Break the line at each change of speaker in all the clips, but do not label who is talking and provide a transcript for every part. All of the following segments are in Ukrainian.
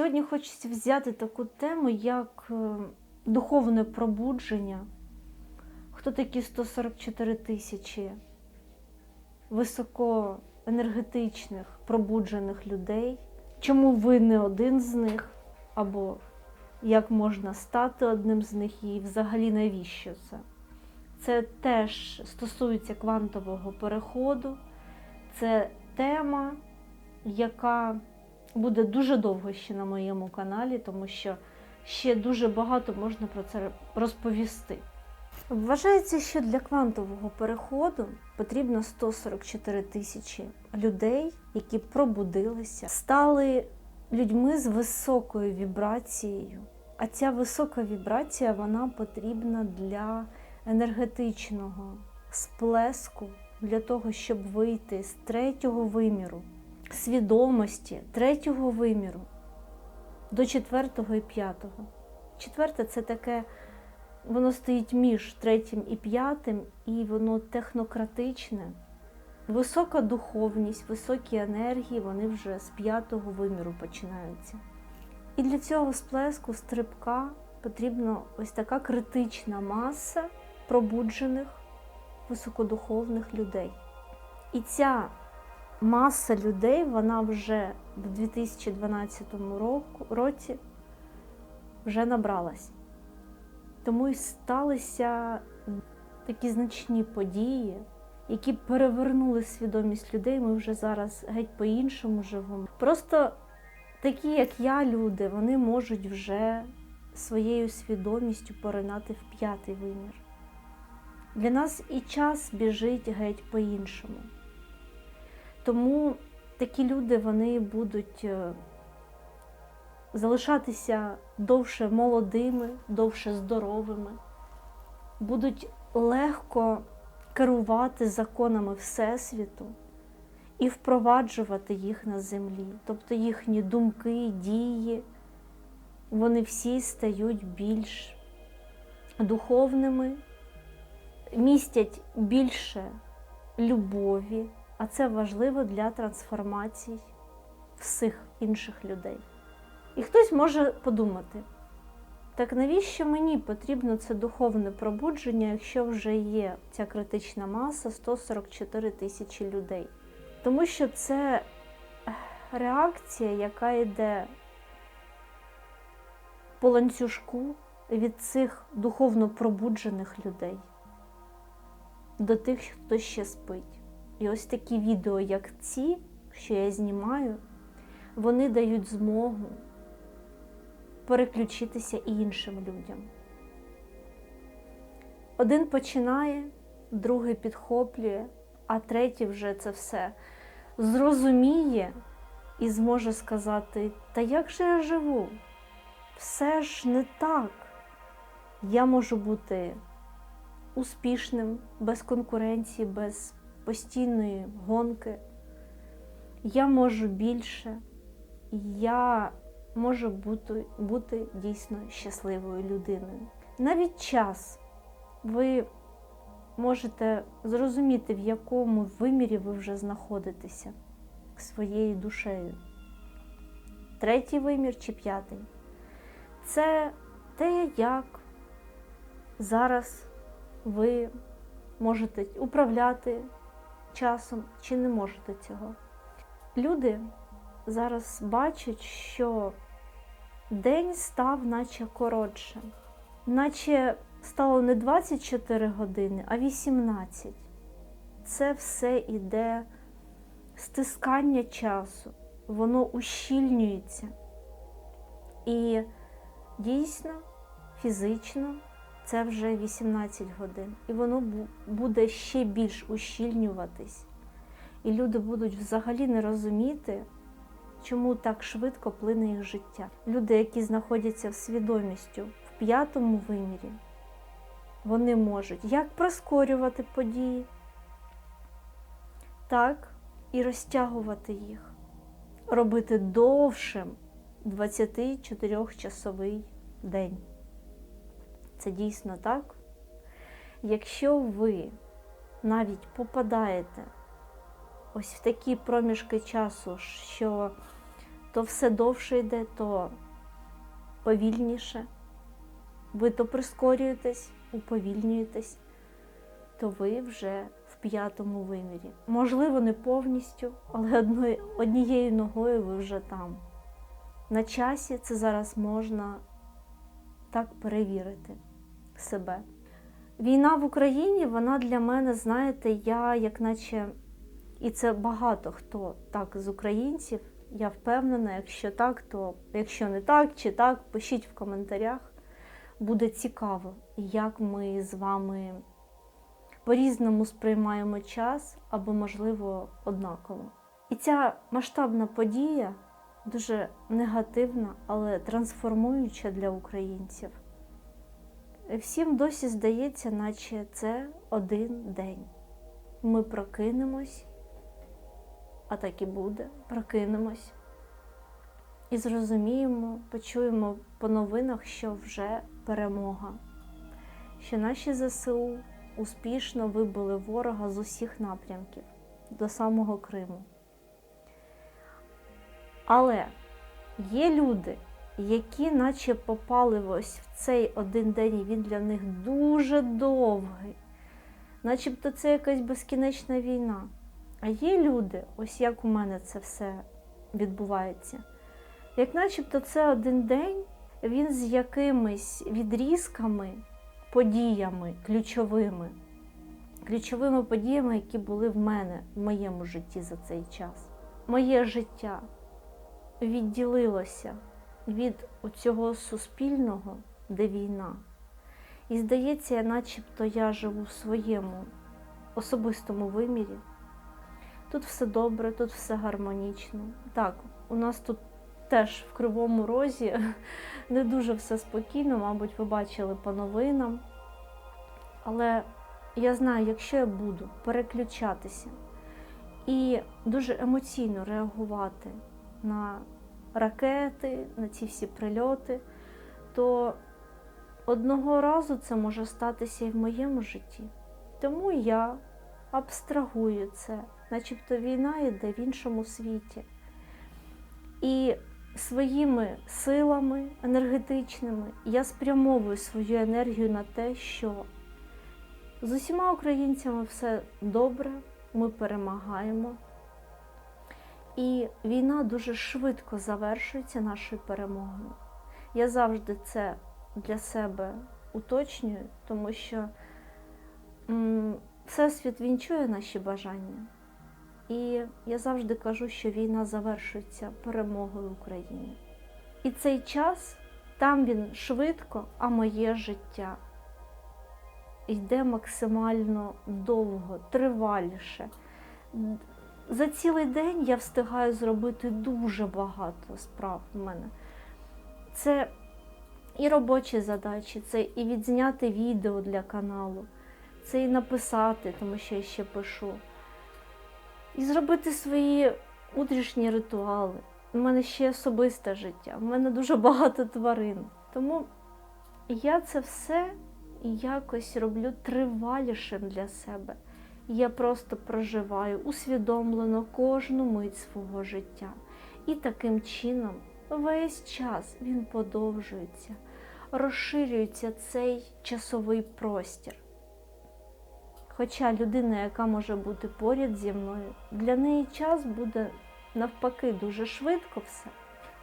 Сьогодні хочеться взяти таку тему, як е, духовне пробудження. Хто такі 144 тисячі високоенергетичних пробуджених людей? Чому ви не один з них? Або як можна стати одним з них і взагалі навіщо це? Це теж стосується квантового переходу. Це тема, яка буде дуже довго ще на моєму каналі, тому що ще дуже багато можна про це розповісти. Вважається, що для квантового переходу потрібно 144 тисячі людей, які пробудилися, стали людьми з високою вібрацією. А ця висока вібрація вона потрібна для енергетичного сплеску, для того, щоб вийти з третього виміру, свідомості третього виміру до четвертого і п'ятого. Четверте це таке, воно стоїть між третім і п'ятим, і воно технократичне. Висока духовність, високі енергії, вони вже з п'ятого виміру починаються. І для цього сплеску стрибка потрібна ось така критична маса пробуджених високодуховних людей. І ця маса людей, вона вже в 2012 року, році вже набралась. Тому і сталися такі значні події, які перевернули свідомість людей. Ми вже зараз геть по-іншому живемо. Просто такі, як я, люди, вони можуть вже своєю свідомістю поринати в п'ятий вимір. Для нас і час біжить геть по-іншому. Тому такі люди вони будуть е, залишатися довше молодими, довше здоровими, будуть легко керувати законами Всесвіту і впроваджувати їх на землі. Тобто їхні думки, дії, вони всі стають більш духовними, містять більше любові, а це важливо для трансформацій всіх інших людей. І хтось може подумати, так навіщо мені потрібно це духовне пробудження, якщо вже є ця критична маса 144 тисячі людей? Тому що це реакція, яка йде по ланцюжку від цих духовно пробуджених людей до тих, хто ще спить. І ось такі відео, як ці, що я знімаю, вони дають змогу переключитися і іншим людям. Один починає, другий підхоплює, а третій вже це все зрозуміє і зможе сказати: Та як же я живу? Все ж не так. Я можу бути успішним, без конкуренції, без постійної гонки. Я можу більше, я можу бути, бути дійсно щасливою людиною. Навіть час ви можете зрозуміти, в якому вимірі ви вже знаходитеся своєю душею. Третій вимір чи п'ятий це те, як зараз ви можете управляти часом чи не можете цього. Люди зараз бачать, що день став наче коротшим, наче стало не 24 години, а 18. Це все іде стискання часу, воно ущільнюється. І дійсно, фізично це вже 18 годин. І воно буде ще більш ущільнюватись. І люди будуть взагалі не розуміти, чому так швидко плине їх життя. Люди, які знаходяться в свідомістю в п'ятому вимірі, вони можуть як прискорювати події, так і розтягувати їх, робити довшим 24-часовий день. Це дійсно так. Якщо ви навіть попадаєте ось в такі проміжки часу, що то все довше йде, то повільніше. Ви то прискорюєтесь, уповільнюєтесь, то ви вже в п'ятому вимірі. Можливо, не повністю, але однією ногою ви вже там. На часі це зараз можна так перевірити себе. Війна в Україні, вона для мене, знаєте, я як наче, і це багато хто так з українців. Я впевнена, якщо так, то якщо не так чи так, пишіть в коментарях. Буде цікаво, як ми з вами по-різному сприймаємо час або, можливо, однаково. І ця масштабна подія дуже негативна, але трансформуюча для українців. Всім досі здається, наче це один день. Ми прокинемось, а так і буде, прокинемось. І зрозуміємо, почуємо по новинах, що вже перемога, що наші ЗСУ успішно вибили ворога з усіх напрямків до самого Криму. Але є люди, які наче попали ось в цей один день, і він для них дуже довгий, начебто це якась безкінечна війна. А є люди, ось як у мене це все відбувається, як начебто це один день, він з якимись відрізками, подіями ключовими, ключовими подіями, які були в мене в моєму житті за цей час. Моє життя відділилося від цього суспільного, де війна. І здається, начебто я живу в своєму особистому вимірі. Тут все добре, тут все гармонічно. Так, у нас тут теж в Кривому Розі не дуже все спокійно, мабуть, ви бачили по новинам. Але я знаю, якщо я буду переключатися і дуже емоційно реагувати на ракети, на ці всі прильоти, то одного разу це може статися і в моєму житті. Тому я абстрагую це, начебто війна йде в іншому світі. І своїми силами енергетичними я спрямовую свою енергію на те, що з усіма українцями все добре, ми перемагаємо. І війна дуже швидко завершується нашою перемогою. Я завжди це для себе уточнюю, тому що Всесвіт він чує наші бажання. І я завжди кажу, що війна завершується перемогою України. І цей час там він швидко, а моє життя йде максимально довго, триваліше. За цілий день я встигаю зробити дуже багато справ в мене. Це і робочі задачі, це і відзняти відео для каналу, це і написати, тому що я ще пишу. І зробити свої утрішні ритуали. У мене ще особисте життя, у мене дуже багато тварин. Тому я це все якось роблю тривалішим для себе. Я просто проживаю усвідомлено кожну мить свого життя. І таким чином весь час він подовжується, розширюється цей часовий простір. Хоча людина, яка може бути поряд зі мною, для неї час буде навпаки дуже швидко все.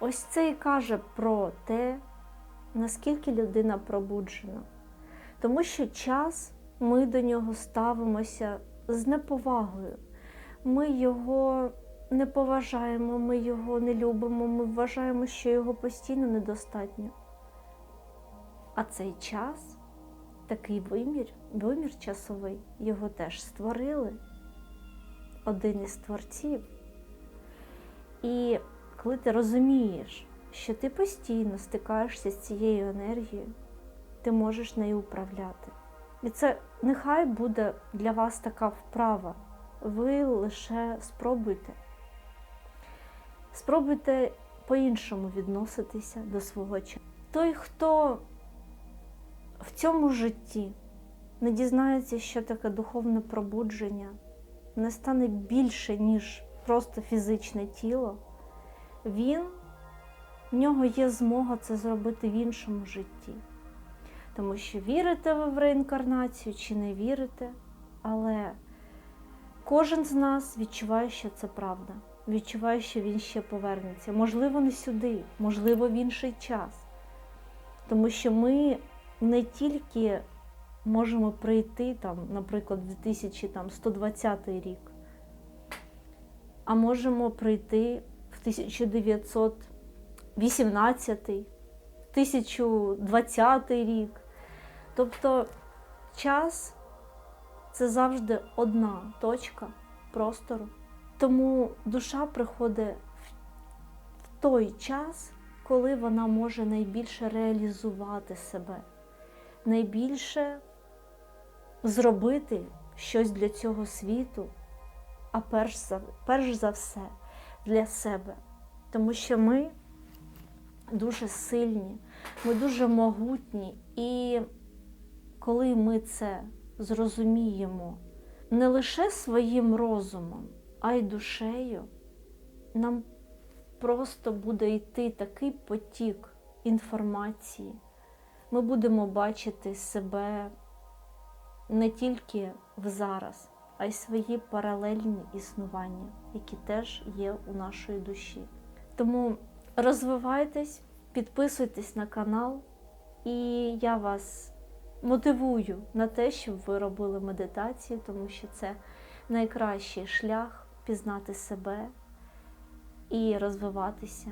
Ось це і каже про те, наскільки людина пробуджена. Тому що час ми до нього ставимося з неповагою. Ми його не поважаємо, ми його не любимо, ми вважаємо, що його постійно недостатньо. А цей час, такий вимір, вимір часовий, його теж створили один із творців. І коли ти розумієш, що ти постійно стикаєшся з цією енергією, ти можеш нею управляти. І це нехай буде для вас така вправа. Ви лише спробуйте. Спробуйте по-іншому відноситися до свого часу. Той, хто в цьому житті не дізнається, що таке духовне пробудження, не стане більше, ніж просто фізичне тіло, він, в нього є змога це зробити в іншому житті. Тому що вірите ви в реінкарнацію чи не вірите, але кожен з нас відчуває, що це правда. Відчуває, що він ще повернеться. Можливо, не сюди, можливо, в інший час. Тому що ми не тільки можемо прийти, там, наприклад, в 2120 рік, а можемо прийти в 1918, 1020 рік. Тобто час це завжди одна точка простору. Тому душа приходить в той час, коли вона може найбільше реалізувати себе, найбільше зробити щось для цього світу, а перш за, перш за все для себе. Тому що ми дуже сильні, ми дуже могутні, і коли ми це зрозуміємо не лише своїм розумом, а й душею, нам просто буде йти такий потік інформації. Ми будемо бачити себе не тільки в зараз, а й свої паралельні існування, які теж є у нашої душі. Тому розвивайтесь, підписуйтесь на канал, і я вас мотивую на те, щоб ви робили медитацію, тому що це найкращий шлях пізнати себе і розвиватися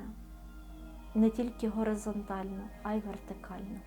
не тільки горизонтально, а й вертикально.